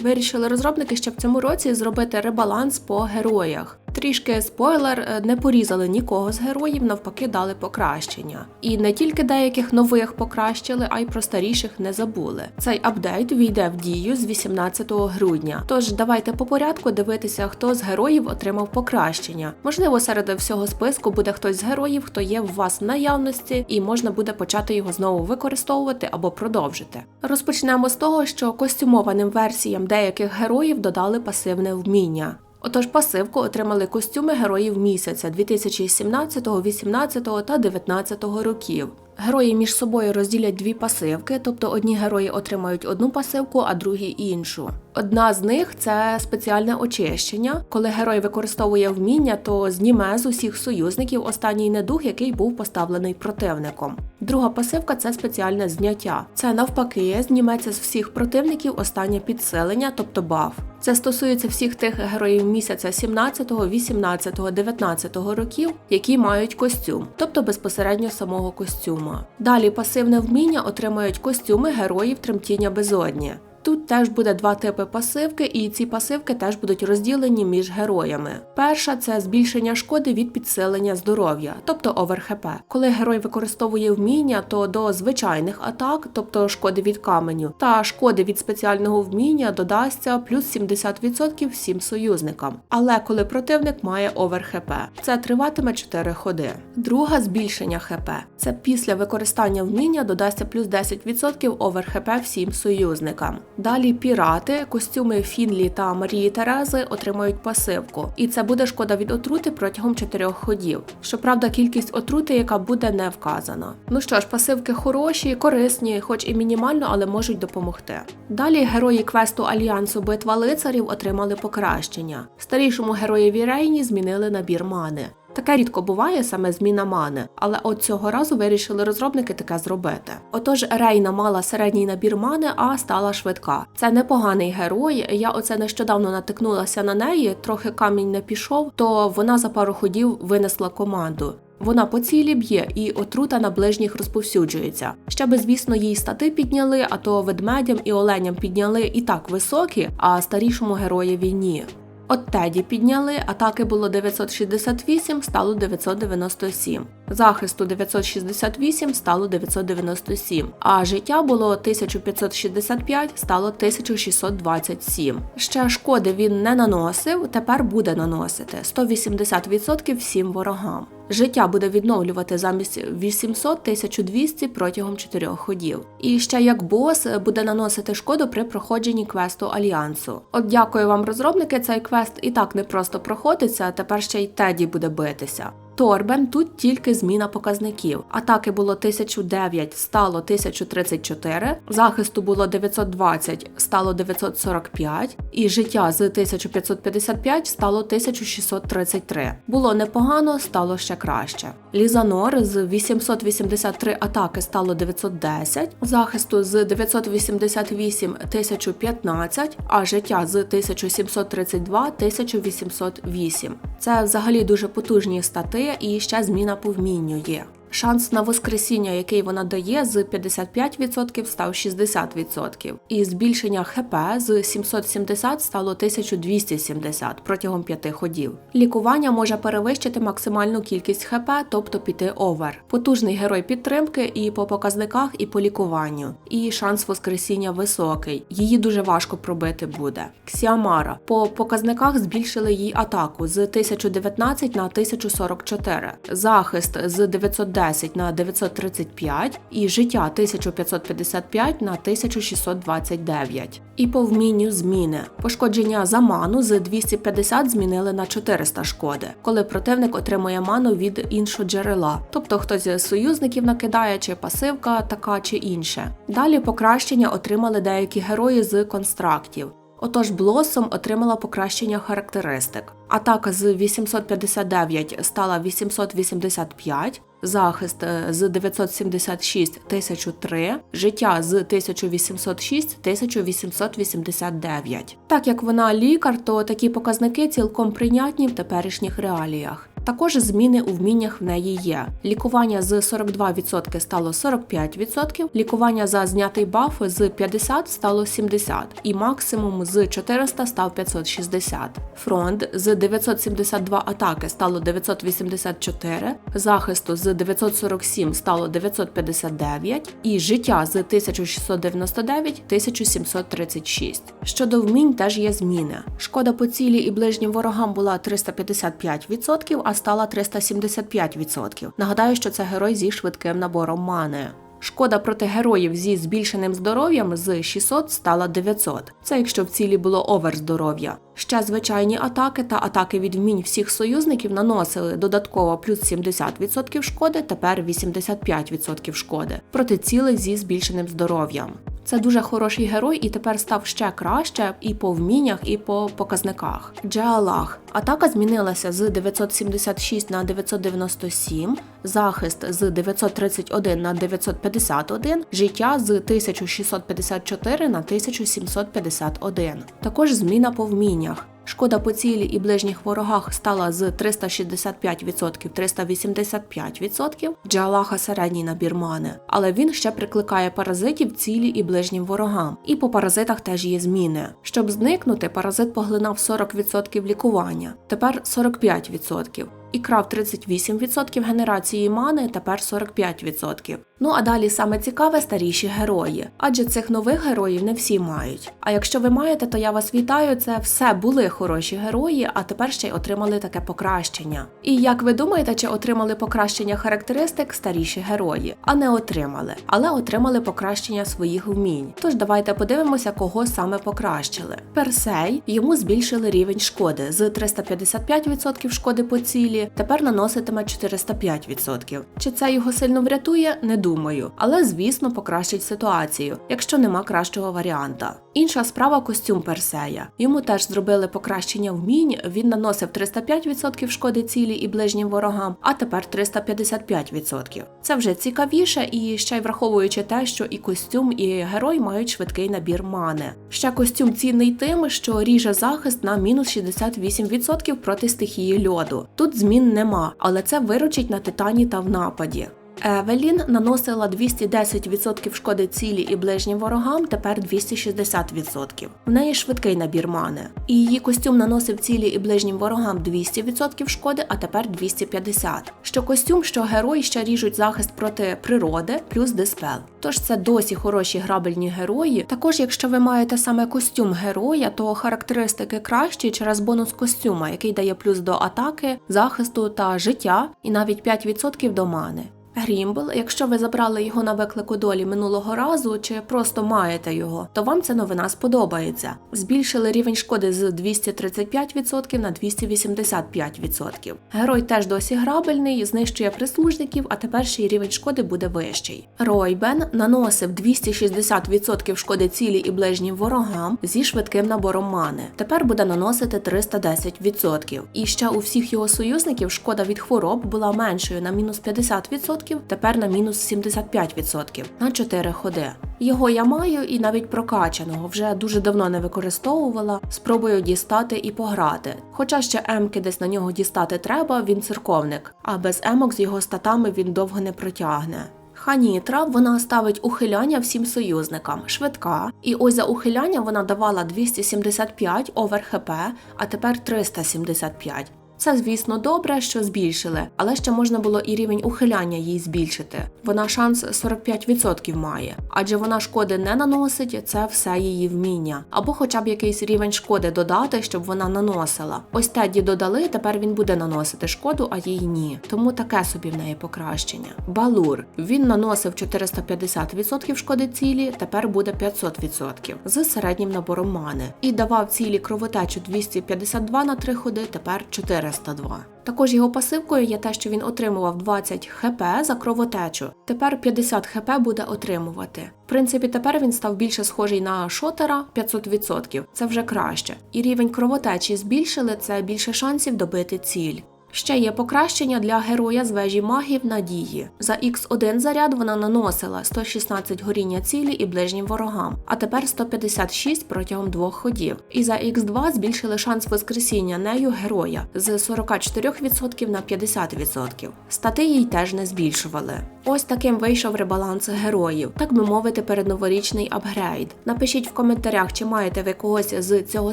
Вирішили розробники ще в цьому році зробити ребаланс по героях. Трішки спойлер, е, не порізали нікого з героїв, навпаки, дали покращення. І не тільки деяких нових покращили, а й про старіших не забули. Цей апдейт війде в дію з 18 грудня. Тож давайте по порядку дивитися, хто з героїв отримав покращення. Можливо, серед всього списку буде хтось з героїв, хто є в вас в наявності, і можна буде почати його знову використовувати або продовжити. Розпочнемо з того, що костюмованим версіям деяких героїв додали пасивне вміння. Отож, пасивку отримали костюми героїв місяця 2017, 18 та 19 років. Герої між собою розділять дві пасивки, тобто одні герої отримають одну пасивку, а другі іншу. Одна з них це спеціальне очищення. Коли герой використовує вміння, то зніме з усіх союзників останній недух, який був поставлений противником. Друга пасивка це спеціальне зняття. Це навпаки, зніметься з всіх противників останнє підсилення, тобто баф. Це стосується всіх тих героїв місяця 17, 18, 19 років, які мають костюм, тобто безпосередньо самого костюма. Далі пасивне вміння отримають костюми героїв тремтіння безодні. Тут теж буде два типи пасивки, і ці пасивки теж будуть розділені між героями. Перша це збільшення шкоди від підсилення здоров'я, тобто оверхп. Коли герой використовує вміння, то до звичайних атак, тобто шкоди від каменю, та шкоди від спеціального вміння додасться плюс 70% всім союзникам. Але коли противник має оверхп, це триватиме 4 ходи. Друга збільшення хп. Це після використання вміння додасться плюс 10% оверхп всім союзникам. Далі пірати, костюми Фінлі та Марії Терези отримають пасивку, і це буде шкода від отрути протягом 4 ходів. Щоправда, кількість отрути, яка буде не вказана. Ну що ж, пасивки хороші, корисні, хоч і мінімально, але можуть допомогти. Далі герої квесту Альянсу Битва лицарів отримали покращення. Старішому героєві Рейні змінили набір мани. Таке рідко буває саме зміна мани, але от цього разу вирішили розробники таке зробити. Отож, Рейна мала середній набір мани, а стала швидка. Це непоганий герой. Я оце нещодавно натикнулася на неї, трохи камінь не пішов, то вона за пару ходів винесла команду. Вона по цілі б'є і отрута на ближніх розповсюджується. Ще би, звісно, їй стати підняли, а то ведмедям і оленям підняли і так високі, а старішому героєві ні. От Теді підняли, атаки було 968, стало 997. Захисту 968 стало 997, а життя було 1565, стало 1627. Ще шкоди він не наносив, тепер буде наносити 180% всім ворогам. Життя буде відновлювати замість 800 1200 протягом 4 ходів. І ще як бос буде наносити шкоду при проходженні квесту Альянсу. От дякую вам, розробники, цей квест і так не просто проходиться, а тепер ще й Теді буде битися. Торбен тут тільки зміна показників. Атаки було 1009, стало 1034, захисту було 920, стало 945, і життя з 1555 стало 1633. Було непогано, стало ще краще. Лізанор з 883 атаки стало 910, захисту з 988 1015, а життя з 1732 1808. Це взагалі дуже потужні стати і ще зміна по вмінню є. Шанс на воскресіння, який вона дає, з 55% став 60%. І збільшення ХП з 770 стало 1270 протягом 5 ходів. Лікування може перевищити максимальну кількість ХП, тобто піти овер. Потужний герой підтримки і по показниках, і по лікуванню. І шанс воскресіння високий. Її дуже важко пробити буде. Ксіамара по показниках збільшили їй атаку з 1019 на 1044, захист з 910 10 на 935 і життя 1555 на 1629. І по вмінню зміни. Пошкодження за ману з 250 змінили на 400 шкоди, коли противник отримує ману від іншого джерела, тобто хтось з союзників накидає, чи пасивка така чи інше. Далі покращення отримали деякі герої з констрактів. Отож, Блосом отримала покращення характеристик. Атака з 859 стала 885, захист е, з 976 1003, життя з 1806 1889. Так як вона лікар, то такі показники цілком прийнятні в теперішніх реаліях. Також зміни у вміннях в неї є. Лікування з 42% стало 45%, лікування за знятий баф з 50% стало 70 і максимум з 400 став 560. Фронт з 972 атаки стало 984, захисту з 947 стало 959 і життя з 1699 1736. Щодо вмінь теж є зміни. Шкода по цілі і ближнім ворогам була 355%, а стала 375%. Нагадаю, що це герой зі швидким набором мани. Шкода проти героїв зі збільшеним здоров'ям з 600 стала 900. Це якщо в цілі було овер здоров'я. Ще звичайні атаки та атаки від вмінь всіх союзників наносили додатково плюс 70% шкоди, тепер 85% шкоди проти цілих зі збільшеним здоров'ям. Це дуже хороший герой і тепер став ще краще і по вміннях, і по показниках. Джеалах. Атака змінилася з 976 на 997, захист з 931 на 951, життя з 1654 на 1751. Також зміна по вміннях. Шкода по цілі і ближніх ворогах стала з 365% 385%, Джалаха середній набір мани, але він ще прикликає паразитів цілі і ближнім ворогам. І по паразитах теж є зміни. Щоб зникнути, паразит поглинав 40% лікування, тепер 45%. І крав 38% генерації мани, тепер 45%. Ну а далі саме цікаве старіші герої, адже цих нових героїв не всі мають. А якщо ви маєте, то я вас вітаю. Це все були хороші герої, а тепер ще й отримали таке покращення. І як ви думаєте, чи отримали покращення характеристик старіші герої? А не отримали, але отримали покращення своїх вмінь. Тож давайте подивимося, кого саме покращили. Персей йому збільшили рівень шкоди з 355% шкоди по цілі, тепер наноситиме 405%. Чи це його сильно врятує? Не думаю, але звісно покращить ситуацію, якщо нема кращого варіанта. Інша справа костюм Персея. Йому теж зробили покращення вмінь. Він наносив 305% шкоди цілі і ближнім ворогам, а тепер 355%. Це вже цікавіше і ще й враховуючи те, що і костюм, і герой мають швидкий набір мани. Ще костюм цінний тим, що ріже захист на мінус 68% проти стихії льоду. Тут змін нема, але це виручить на титані та в нападі. Евелін наносила 210% шкоди цілі і ближнім ворогам, тепер 260%. В неї швидкий набір мани. І її костюм наносив цілі і ближнім ворогам 200% шкоди, а тепер 250%. Що костюм, що герої ще ріжуть захист проти природи, плюс диспел. Тож це досі хороші грабельні герої. Також, якщо ви маєте саме костюм героя, то характеристики кращі через бонус костюма, який дає плюс до атаки, захисту та життя, і навіть 5% до мани. Грімбл, якщо ви забрали його на виклику долі минулого разу чи просто маєте його, то вам ця новина сподобається. Збільшили рівень шкоди з 235% на 285%. Герой теж досі грабельний, знищує прислужників, а тепер ще й рівень шкоди буде вищий. Ройбен наносив 260% шкоди цілі і ближнім ворогам зі швидким набором мани. Тепер буде наносити 310%. І ще у всіх його союзників шкода від хвороб була меншою на мінус 50%, тепер на мінус 75% на 4 ходи. Його я маю і навіть прокачаного вже дуже давно не використовувала. Спробую дістати і пограти. Хоча ще емки десь на нього дістати треба, він церковник, а без емок з його статами він довго не протягне. Ханітра вона ставить ухиляння всім союзникам, швидка, і ось за ухиляння вона давала 275 овер хп, а тепер 375. Це, звісно, добре, що збільшили, але ще можна було і рівень ухиляння їй збільшити. Вона шанс 45% має, адже вона шкоди не наносить, це все її вміння. Або хоча б якийсь рівень шкоди додати, щоб вона наносила. Ось Теді додали, тепер він буде наносити шкоду, а їй ні. Тому таке собі в неї покращення. Балур він наносив 450% шкоди цілі, тепер буде 500% з середнім набором мани. І давав цілі кровотечу 252 на 3 ходи, тепер 4 402. Також його пасивкою є те, що він отримував 20 хп за кровотечу. Тепер 50 хп буде отримувати. В принципі, тепер він став більше схожий на шотера 500%. Це вже краще. І рівень кровотечі збільшили це більше шансів добити ціль. Ще є покращення для героя з вежі магів Надії. За X1 заряд вона наносила 116 горіння цілі і ближнім ворогам, а тепер 156 протягом двох ходів. І за X2 збільшили шанс воскресіння нею героя з 44% на 50%. Стати їй теж не збільшували. Ось таким вийшов ребаланс героїв, так би мовити, передноворічний апгрейд. Напишіть в коментарях, чи маєте ви когось з цього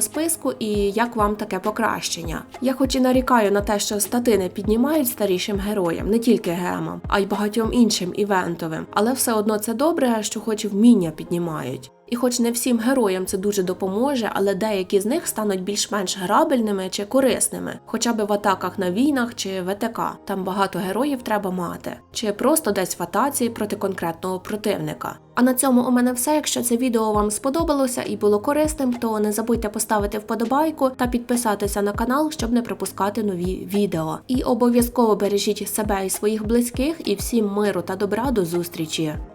списку і як вам таке покращення. Я хоч і нарікаю на те, що стати не піднімають старішим героям, не тільки гемам, а й багатьом іншим івентовим, але все одно це добре, що хоч вміння піднімають. І хоч не всім героям це дуже допоможе, але деякі з них стануть більш-менш грабельними чи корисними, хоча б в атаках на війнах чи ВТК. Там багато героїв треба мати, чи просто десь в атаці проти конкретного противника. А на цьому у мене все. Якщо це відео вам сподобалося і було корисним, то не забудьте поставити вподобайку та підписатися на канал, щоб не пропускати нові відео. І обов'язково бережіть себе і своїх близьких, і всім миру та добра до зустрічі!